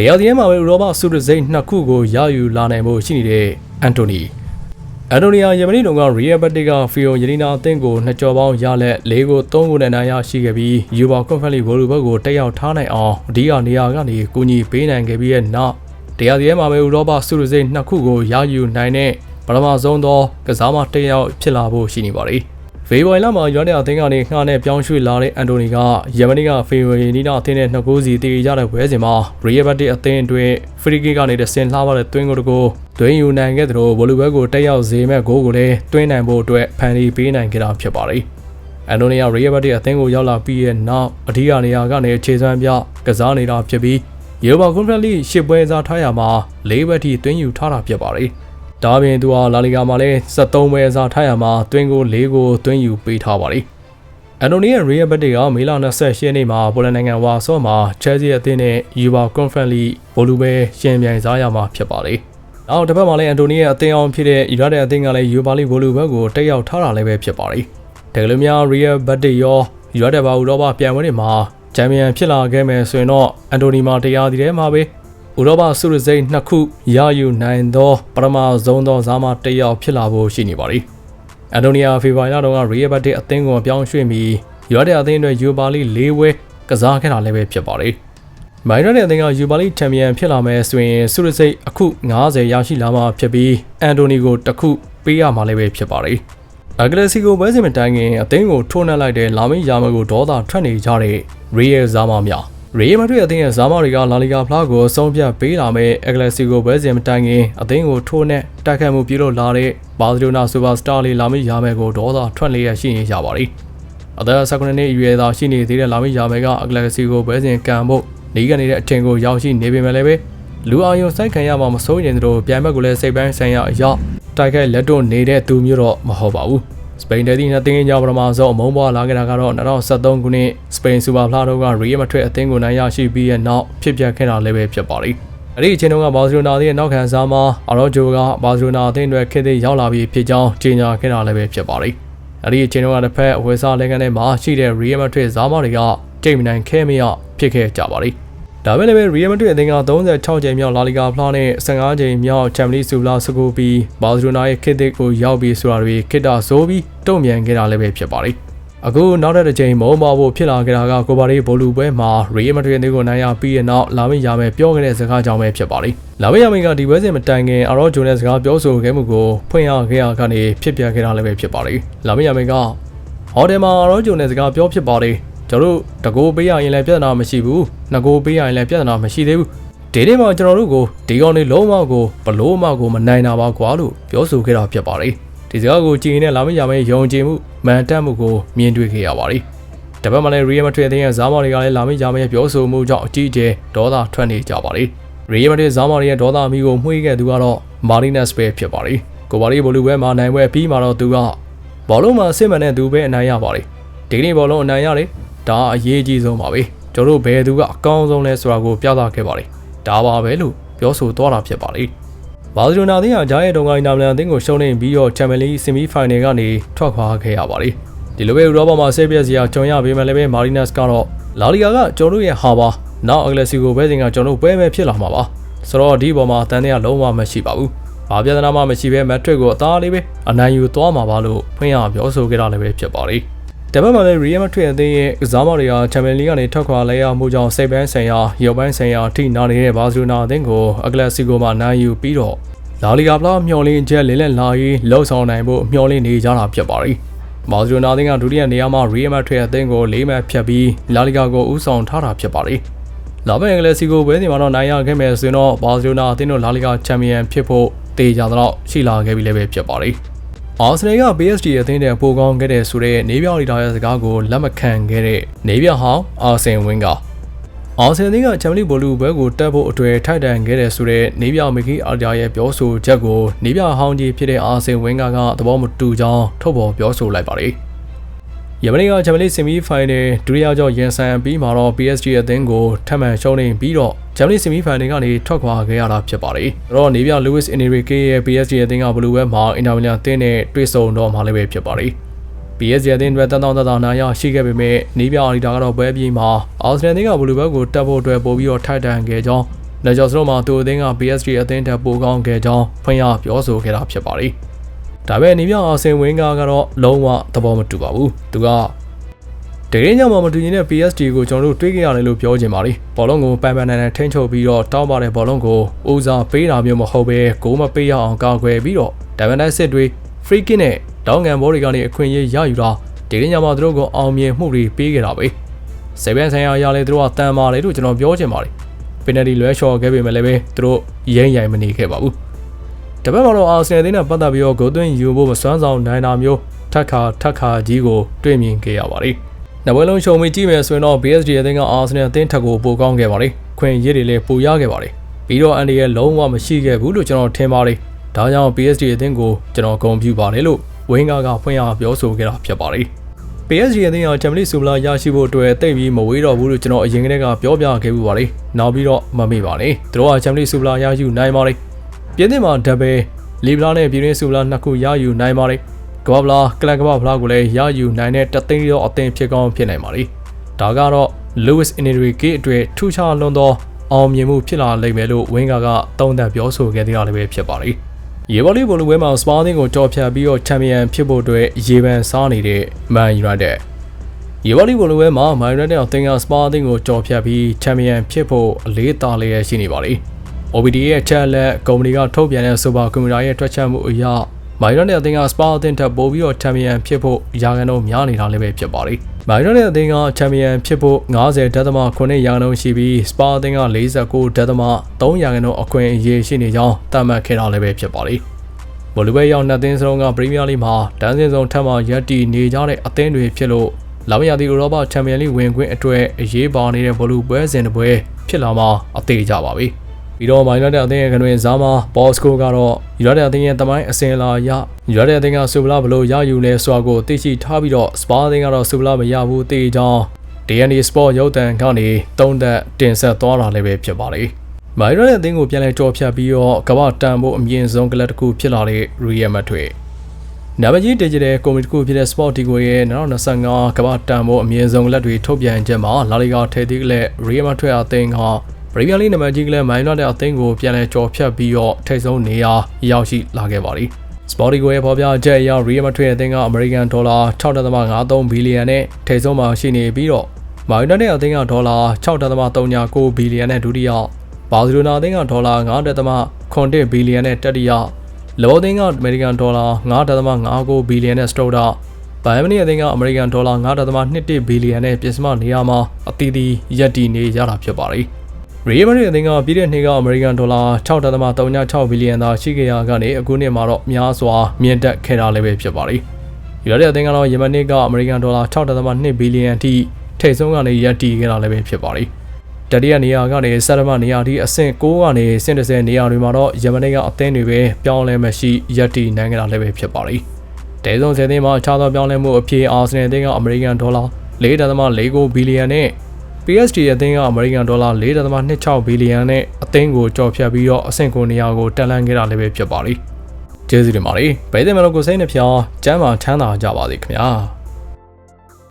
တရားစီရင်မှာပဲဥရောပစုတစိမ့်နှစ်ခုကိုရယူလာနိုင်ဖို့ရှိနေတဲ့အန်တိုနီအန်တိုနီယာယမနီတုန်းကရီယယ်ဘတ်တီကဖီယိုယနီနာအသင်းကိုနှစ်ကြော်ပေါင်းရလက်၄ကို၃ကိုနဲ့နိုင်ရရှိခဲ့ပြီးယူဘာကွန်ဖက်လီဘောလူဘက်ကိုတက်ရောက်ထားနိုင်အောင်အဓိကနေရာကနေကူညီပေးနိုင်ခဲ့ပြီးတဲ့နောက်တရားစီရင်မှာပဲဥရောပစုတစိမ့်နှစ်ခုကိုရယူနိုင်တဲ့ပထမဆုံးသောကစားမတစ်ယောက်ဖြစ်လာဖို့ရှိနေပါတယ်။ ဖေဗိုင်လာမှာရွာတဲ့အသင်းကနေငှားနဲ့ပြောင်းရွှေ့လာတဲ့အန်တိုနီကယမနီကဖေဗိုင်နီနာအသင်းနဲ့နှစ်ကိုးစီတည်ကြတဲ့ပွဲစဉ်မှာရီယယ်ဘတ်တီအသင်းအတွင်းဖရီကီကနေတဆင်လှပတဲ့သွင်းကိုတကိုသွင်းယူနိုင်ခဲ့သလိုဗိုလ်လူဘဲကိုတက်ရောက်စေမဲ့ဂိုးကိုလည်းသွင်းနိုင်ဖို့အတွက်ဖန်တီးပေးနိုင်ခဲ့တာဖြစ်ပါတယ်။အန်တိုနီယာရီယယ်ဘတ်တီအသင်းကိုရောက်လာပြီးရဲ့နောက်အဓိကနေရာကနေခြေစွမ်းပြကစားနေတာဖြစ်ပြီးယေဘာကွန်ဖရက်လိရှစ်ပွဲစားထားရမှာ၄ဘက်ထိသွင်းယူထားတာဖြစ်ပါတယ်။ ဒါပြင်သူဟာလာလီဂါမှာလည်း73ပွဲစားထားရမှာသွင်းကို၄ကိုသွင်းယူပေးထားပါတယ်။အန်တိုနီယာရီယယ်ဘတ်တီကမေလ28ရက်နေ့မှာပိုလန်နိုင်ငံဝါဆော့မှာချဲစီအသင်းနဲ့ယူဘာကွန်ဖရက်လိဘိုလူပဲရှင်ပြိုင်စားရမှာဖြစ်ပါတယ်။နောက်တစ်ဖက်မှာလည်းအန်တိုနီယာအသင်းအောင်ဖြစ်တဲ့ယူရတဲ့အသင်းကလည်းယူဘာလီဘိုလူဘက်ကိုတက်ရောက်ထားတာလည်းပဲဖြစ်ပါတယ်။တကယ်လို့များရီယယ်ဘတ်တီရောယူရတဲ့ဘာဥရောပပြန်ဝင်နေမှာချန်ပီယံဖြစ်လာခဲ့မယ်ဆိုရင်တော့အန်တိုနီမာတရားဒီထဲမှာပဲ ဥရောပစုရစိမ့်နှစ်ခုရယူနိုင်သောပထမဆုံးသောဇာမတစ်ယောက်ဖြစ်လာဖို့ရှိနေပါသည်။အန်တိုနီယာဖေဗာလာတော့ကရီယယ်ဘတ်တီအသင်းကိုပြောင်းရွှေ့ပြီးယူရတဲ့အသင်းအတွက်ယူပါလီ၄ဝဲကစားခဲ့တာလည်းပဲဖြစ်ပါတယ်။မိုင်းရတဲ့အသင်းကယူပါလီချန်ပီယံဖြစ်လာမယ်ဆိုရင်စုရစိတ်အခု90ရရှိလာမှာဖြစ်ပြီးအန်တိုနီကိုတစ်ခုပေးရမှာလည်းပဲဖြစ်ပါတယ်။အဂလက်စီကိုပွဲစဉ်မတိုင်ခင်အသင်းကိုထိုးနှက်လိုက်တဲ့လာမင်းယာမကိုဒေါသထွက်နေကြတဲ့ရီယယ်ဇာမာများ ရီယယ်မဒရစ်အသင်းရဲ့ဇာမာတွေကလာလီဂါဖလားကိုအဆုံးဖြတ်ပေးလာမဲ့အဂလက်စီကိုပွဲစဉ်မတိုင်ခင်အသင်းကိုထိုးနှက်တိုက်ခတ်မှုပြုလုပ်လာတဲ့ဘာစီလိုနာစူပါစတာလေးလာမင်းယာမဲကိုဒေါသထွက်လျက်ရှိနေကြပါသည်။အသက်19နှစ်အရွယ်သားရှိနေသေးတဲ့လာမင်းယာမဲကအဂလက်စီကိုပွဲစဉ်ကံဖို့နေကနေတဲ့အထင်ကိုရောက်ရှိနေပေမဲ့လည်းပဲလူအောင်ယုံစိုက်ခံရမှာမစိုးရင်တို့ပြန်ဘက်ကိုလည်းစိတ်ပိုင်းဆိုင်ရာအရောက်တိုက်ခိုက်လက်တွန့်နေတဲ့သူမျိုးတော့မဟုတ်ပါဘူး။စ ပိန်တဲသည့်နှစ်သင်းကြောင့်ပထမဆုံးအမုံပွားလာခဲ့တာကတော့2023ခုနှစ်စပိန်စူပါဖလားတို့ကရီယယ်မထရစ်အသင်းကိုနိုင်ရရှိပြီးရဲ့နောက်ဖြစ်ပျက်ခဲ့တာလည်းပဲဖြစ်ပါလိမ့်။အဲ့ဒီအချိန်တုန်းကဘာစီလိုနာရဲ့နောက်ခံစားမှာအာရောဂျိုကဘာစီလိုနာအသင်းတွေခေတ်သစ်ရောက်လာပြီးဖြစ်ကြောင်းကြေညာခဲ့တာလည်းပဲဖြစ်ပါလိမ့်။အဲ့ဒီအချိန်တုန်းကတစ်ဖက်အဝယ်စားလက်ကန်ထဲမှာရှိတဲ့ရီယယ်မထရစ်ဇာမာတွေကတိတ်မနိုင်ခဲမရဖြစ်ခဲ့ကြပါလိမ့်။ ဒါပေမဲ့လည်း Real Madrid အသင်းက36ကြိမ်မြောက် La Liga ဖလားနဲ့15ကြိမ်မြောက် Champions League ဆုဖလားစကူပြီး Barcelona ရဲ့ခေတ်သစ်ကိုရောက်ပြီးဆိုတာတွေခေတ္တဆိုးပြီးတုံ့ပြန်ခဲ့တာလည်းပဲဖြစ်ပါတယ်။အခုနောက်တဲ့တစ်ချိန်မုံမဖို့ဖြစ်လာခဲ့တာကကိုပါရီဘိုလူပွဲမှာ Real Madrid အသင်းကိုနိုင်ရပြီးတဲ့နောက်လာမင်းရမယ်ပြောခဲ့တဲ့စကားကြောင့်ပဲဖြစ်ပါတယ်။လာမင်းရမယ်ကဒီပွဲစဉ်မတိုင်ခင်အရောဂျိုနဲ့စကားပြောဆိုခဲ့မှုကိုဖွင့်ရခဲ့ရကနေဖြစ်ပြခဲ့တာလည်းပဲဖြစ်ပါတယ်။လာမင်းရမယ်ကဟော်တယ်မှာအရောဂျိုနဲ့စကားပြောဖြစ်ပါတယ်။ ကျွန်တော်တို့တကိုးပေးရရင်လည်းပြဿနာမရှိဘူးနှစ်ကိုးပေးရရင်လည်းပြဿနာမရှိသေးဘူးဒီနေ့မှာကျွန်တော်တို့ကိုဒီကောင်လေးလုံးဝကိုဘလို့မှကိုမနိုင်တာပါကွာလို့ပြောဆိုခဲ့တာဖြစ်ပါတယ်ဒီစကားကိုကြည်ရင်လာမရမယ့်ယုံကြည်မှုမှန်တက်မှုကိုမြင်တွေ့ခဲ့ရပါတယ်တပတ်မှလည်းရီယယ်မထရစ်တဲ့ရဲ့ဇာမော်တွေကလည်းလာမရမယ့်ပြောဆိုမှုကြောင့်အကြီးအကျယ်ဒေါသထွက်နေကြပါတယ်ရီယယ်မထရစ်ဇာမော်ရဲ့ဒေါသမီကိုမှွေးခဲ့သူကတော့မာရီနက်စ်ပဲဖြစ်ပါတယ်ကိုပါရီဘိုလူပဲမှာနိုင်ပွဲပြီးမှတော့သူကဘောလုံးမှာစစ်မှန်တဲ့သူပဲအနိုင်ရပါတယ်ဒီနေ့ဘောလုံးအနိုင်ရတယ် ဒါအရေးကြီးဆုံးပါပဲကျွန်တော်တို့ဘယ်သူကအကောင်းဆုံးလဲဆိုတာကိုပြသခဲ့ပါတယ်ဒါပါပဲလို့ပြောဆိုသွားတာဖြစ်ပါလေဘာစီလိုနာသင်းကဂျာရဲ့တုံကိုင်းနာမလန်အသင်းကိုရှုံးနေပြီးတော့ချန်ပီယံလိဆီမီဖိုင်နယ်ကနေထွက်ခွာခဲ့ရပါတယ်ဒီလိုပဲဥရောပမှာဆေးပြက်စီယာဂျွန်ရပေးမယ်လည်းပဲမာရီနက်စ်ကတော့လာလီဂါကကျွန်တော်တို့ရဲ့ဟာပါနောက်အဂလက်စီကိုပဲစဉ်ကကျွန်တော်တို့ပွဲပဲဖြစ်လာမှာပါဆိုတော့ဒီပေါ်မှာတန်တဲ့ကလုံးဝမရှိပါဘူးဘာပြဿနာမှမရှိဘဲမက်ထရစ်ကိုအသားလေးပဲအနိုင်ယူသွားမှာပါလို့ဖွင့်ရပြောဆိုခဲ့တာလည်းပဲဖြစ်ပါလေ တပတ်မှလည်း Real Madrid အသင်းရဲ့ကစားမတွေက Champions League ကနေထွက်ခွာလဲရမှုကြောင့်စိတ်ပိုင်းဆိုင်ရာရုပ်ပိုင်းဆိုင်ရာထိနာနေတဲ့ Barcelona အသင်းကိုအကလစီကိုမှနိုင်ယူပြီးတော့လာလီဂါဖလားမျှော်လင့်ချက်လင်းလက်လာရေးလှုပ်ဆောင်နိုင်ဖို့မျှော်လင့်နေကြတာဖြစ်ပါတယ်။ဘာစီလိုနာအသင်းကဒုတိယနေရာမှာ Real Madrid အသင်းကို၄မှတ်ဖြတ်ပြီးလာလီဂါကိုဦးဆောင်ထားတာဖြစ်ပါတယ်။လာမယ့်အင်္ဂလိပ်စီကိုပွဲစဉ်မှာတော့နိုင်ရခဲ့မယ်ဆိုရင်တော့ဘာစီလိုနာအသင်းတို့လာလီဂါချန်ပီယံဖြစ်ဖို့တေချာတော့ရှိလာခဲ့ပြီလည်းပဲဖြစ်ပါတယ်။ အာဆနယ်က PSG အသင်းတဲ့ပိုကောင်းခဲ့တဲ့ဆိုတဲ့နေပြောင်လီတာရဲ့စကားကိုလက်မခံခဲ့တဲ့နေပြောင်ဟောင်းအာဆင်ဝင်းကအာဆင်သင်းကချန်ပီယံဘိုလူဘဲကိုတက်ဖို့အတွေ့ထိုက်တန်ခဲ့တဲ့ဆိုတဲ့နေပြောင်မီကီအာဂျာရဲ့ပြောဆိုချက်ကိုနေပြောင်ဟောင်းကြီးဖြစ်တဲ့အာဆင်ဝင်းကကသဘောမတူကြောင်းထုတ်ဖော်ပြောဆိုလိုက်ပါတယ်။ ယမနီကချန်ပီယံလိဆီမီဖိုင်နယ်ဒုတိယကြောင့်ရင်ဆိုင်ပြီးမှာတော့ PSG အသင်းကိုထပ်မံရှုံးနေပြီးတော့ချန်ပီယံလိဆီမီဖိုင်နယ်ကနေထွက်ခွာခဲ့ရတာဖြစ်ပါတယ်။အဲ့တော့နေပြ Luis Enrique ရဲ့ PSG အသင်းကဘလူးဝဲမှာအင်တာမီလန်အသင်းနဲ့တွေ့ဆုံတော့မှလည်းပဲဖြစ်ပါတယ်။ PSG အသင်းတွေတန်တောင်းတန်နာရရှိခဲ့ပေမဲ့နေပြအာရီတာကတော့ပွဲပြီးမှာအော်စတြေးလျကဘလူးဘက်ကိုတက်ဖို့အတွက်ပို့ပြီးတော့ထိုက်တန်ခဲ့ကြောင်းလက်ကျော်စလုံးမှာသူအသင်းက PSG အသင်းထက်ပိုကောင်းခဲ့ကြောင်းဖွင့်ရပြောဆိုခဲ့တာဖြစ်ပါတယ်။ ဒါပေမဲ့နေမြောက်အာဆင်ဝင်းကားကတော့လုံးဝသဘောမတူပါဘူး။သူကတကယ်ညမှာမတူညီတဲ့ PSG ကိုကျွန်တော်တို့တွေးကြရတယ်လို့ပြောချင်ပါတယ်။ဘောလုံးကိုပန်ပန်နန်နန်ထိန်းချုပ်ပြီးတော့တောင်းပါတဲ့ဘောလုံးကိုဦးစားပေးတာမျိုးမဟုတ်ဘဲဂိုးမပေးရအောင်ကာကွယ်ပြီးတော့ဒါဗန်ဒက်စစ်တွေ free kick နဲ့တောင်းကန်ဘောတွေကနေအခွင့်အရေးရယူတာဒီနေ့ညမှာသူတို့ကအောင်မြင်မှုတွေပေးခဲ့တာပဲ။စေဘန်ဆိုင်ရာရလဲသူတို့ကတန်ပါတယ်လို့ကျွန်တော်ပြောချင်ပါတယ်။ penalty လွဲချော်ခဲ့ပေမဲ့လည်းပဲသူတို့ရိမ့်ရိုင်မနေခဲ့ပါဘူး။ တပတ်မှာတော့အာဆင်နယ်အသင်းနဲ့ပတ်သက်ပြီးတော့ဂိုးသွင်းယူဖို့မစွမ်းဆောင်နိုင်တာမျိုးထက်ခါထက်ခါကြီးကိုတွေ့မြင်ခဲ့ရပါတယ်။နပွဲလုံးရှုံမိကြည့်မယ်ဆိုရင်တော့ PSG အသင်းကအာဆင်နယ်အသင်းထက်ကိုပိုကောင်းခဲ့ပါတယ်။ခွင့်ရည်တွေလည်းပိုရခဲ့ပါတယ်။ပြီးတော့အန်ဒီရဲ့လုံးဝမရှိခဲ့ဘူးလို့ကျွန်တော်ထင်ပါတယ်။ဒါကြောင့် PSG အသင်းကိုကျွန်တော်ဂုဏ်ပြုပါတယ်လို့ဝင်းကားကဖွင့်ရပြောဆိုခဲ့တာဖြစ်ပါတယ်။ PSG အသင်းကချန်ပီယံလိဆူလာရရှိဖို့အတွက်တိတ်ပြီးမဝေးတော့ဘူးလို့ကျွန်တော်အရင်ကတည်းကပြောပြခဲ့မှုပါတယ်။နောက်ပြီးတော့မမေ့ပါနဲ့။သူတို့ကချန်ပီယံလိဆူလာရယူနိုင်ပါတယ်။ ပြင်းသစ်မှာဒဘယ်လီဘလာနဲ့ပြည်ရင်းဆူလာနှစ်ခုရယူနိုင်ပါတယ်။ကမ္ဘာဗလာကလပ်ကမ္ဘာဗလာကိုလည်းရယူနိုင်တဲ့တသိန်းရောအသင်းဖြစ်ကောင်းဖြစ်နိုင်ပါတယ်။ဒါကတော့ Lewis Enrique အတွက်ထူးခြားလွန်သောအောင်မြင်မှုဖြစ်လာလိမ့်မယ်လို့ဝင်းကာကသုံးသပ်ပြောဆိုခဲ့တဲ့အားလည်းပဲဖြစ်ပါတယ်။ရေဘော်လီဘောလုံးပွဲမှာစပါးသင်းကိုကြော်ဖြတ်ပြီးတော့ချန်ပီယံဖြစ်ဖို့အတွက်ရေပန်စားနေတဲ့ Man United ရေဘော်လီဘောလုံးပွဲမှာ Man United အသင်းကစပါးသင်းကိုကြော်ဖြတ်ပြီးချန်ပီယံဖြစ်ဖို့အလေးတာလျက်ရှိနေပါလိမ့်။ OBD ရဲ့ချက်လက်ကုမ္ပဏီကထုတ်ပြန်တဲ့ Super Computer ရဲ့တွက်ချက်မှုအရမိုင်ရိုနဲ့အသင်းကစပါအသင်းထက်ပိုပြီးတော့ချန်ပီယံဖြစ်ဖို့ရာဂန်တော့များနေတာလည်းပဲဖြစ်ပါလိမ့်။မိုင်ရိုနဲ့အသင်းကချန်ပီယံဖြစ်ဖို့90ဒသမ9ရာဂန်တော့ရှိပြီးစပါအသင်းက49ဒသမ3ရာဂန်တော့အခွင့်အရေးရှိနေကြောင်းသတ်မှတ်ခဲ့တာလည်းပဲဖြစ်ပါလိမ့်။ဘော်လူဘဲရောက်နှစ်သင်းစလုံးကပရီးမီးယားလိမှာတန်းစင်ဆုံးထပ်မရပ်တည်နေကြတဲ့အသင်းတွေဖြစ်လို့လာမရသည့်ဥရောပချန်ပီယံလိဝင်ခွင့်အတွက်အရေးပါနေတဲ့ဘော်လူပွဲစဉ်တစ်ပွဲဖြစ်လာမှာအသေးကြပါပြီ။ ပြီးတော့မိုင်းလက်တဲ့အသင်းရဲ့ကနွေဇာမာဘော့စကိုကတော့ယူရတဲ့အသင်းရဲ့တမိုင်းအစင်လာရယူရတဲ့အသင်းကဆူပလာဘလို့ရယူလဲဆိုတာကိုသိရှိထားပြီးတော့စပါအသင်းကတော့ဆူပလာမရဘူးတေးကြောင်း DNA Sport ရုပ်သံကနေတုံးသက်တင်ဆက်သွားတာလည်းပဲဖြစ်ပါလေမိုင်းရတဲ့အသင်းကိုပြန်လဲကြော်ဖြတ်ပြီးတော့ကမ္ဘာတန်ဖို့အမြင့်ဆုံးကလပ်တစ်ခုဖြစ်လာတဲ့ Real Madrid နာမည်ကြီး digital comedy တစ်ခုဖြစ်တဲ့ Sportico ရဲ့2025ကမ္ဘာတန်ဖို့အမြင့်ဆုံးလက်တွေထုတ်ပြန်ချက်မှာလာလီဂါထဲသီးကလက် Real Madrid အသင်းကပ ရီးမီးယားလိနံပါတ်ကြီးကလည်းမိုင်းလော့တဲ့အသင်းကိုပြန်လည်ကြော်ဖြတ်ပြီးတော့ထိပ်ဆုံးနေရာရောက်ရှိလာခဲ့ပါသည်။ Sportico ရဲ့ဖော်ပြချက်အရ Real Madrid အသင်းကအမေရိကန်ဒေါ်လာ6.53ဘီလီယံနဲ့ထိပ်ဆုံးမှာရှိနေပြီးတော့မိုင်းလော့တဲ့အသင်းကဒေါ်လာ6.39ဘီလီယံနဲ့ဒုတိယဘာစီလိုနာအသင်းကဒေါ်လာ9.9ဘီလီယံနဲ့တတိယလောအသင်းကအမေရိကန်ဒေါ်လာ9.59ဘီလီယံနဲ့စတုတ်တာဘိုင်ယမနီအသင်းကအမေရိကန်ဒေါ်လာ9.21ဘီလီယံနဲ့ပြင်စမနေရာမှာအသီးသီးရပ်တည်နေကြတာဖြစ်ပါတယ်။ ရီမရီအသင်းကပြည်တဲ့နှစ်ကအမေရိကန်ဒေါ်လာ6.36ဘီလီယံသာရှိခဲ့ရကနေအခုနှစ်မှာတော့များစွာမြင့်တက်ခဲ့တာလည်းပဲဖြစ်ပါလိမ့်။ယူရိုတဲ့အသင်းကတော့ယမန်နှစ်ကအမေရိကန်ဒေါ်လာ6.2ဘီလီယံထိထိပ်ဆုံးကနေရပ်တည်ခဲ့တာလည်းပဲဖြစ်ပါလိမ့်။တတိယနေရာကနေဆရမနေရာထိအဆင့်6ကနေဆင့်30နေရာတွေမှာတော့ယမန်နှစ်ကအသင်းတွေပဲပြောင်းလဲမရှိရပ်တည်နိုင်ခဲ့တာလည်းပဲဖြစ်ပါလိမ့်။တဲဆုံးဆယ်သင်းမှာခြားသောပြောင်းလဲမှုအဖြစ်အာဆင်နယ်အသင်းကအမေရိကန်ဒေါ်လာ4.49ဘီလီယံနဲ့ PSG အသင်းကအမေရိကန်ဒေါ်လာ4.26ဘီလီယံနဲ့အသင်းကိုကြော်ဖြတ်ပြီးတော့အဆင့်ကိုနေရာကိုတက်လှမ်းခဲ့တာလည်းပဲဖြစ်ပါလိမ့်။ကျေးဇူးတင်ပါတယ်။ဗိုက်တယ်မလို့ကိုစိတ်နှဖျားကျမ်းမာချမ်းသာကြပါစေခင်ဗျာ။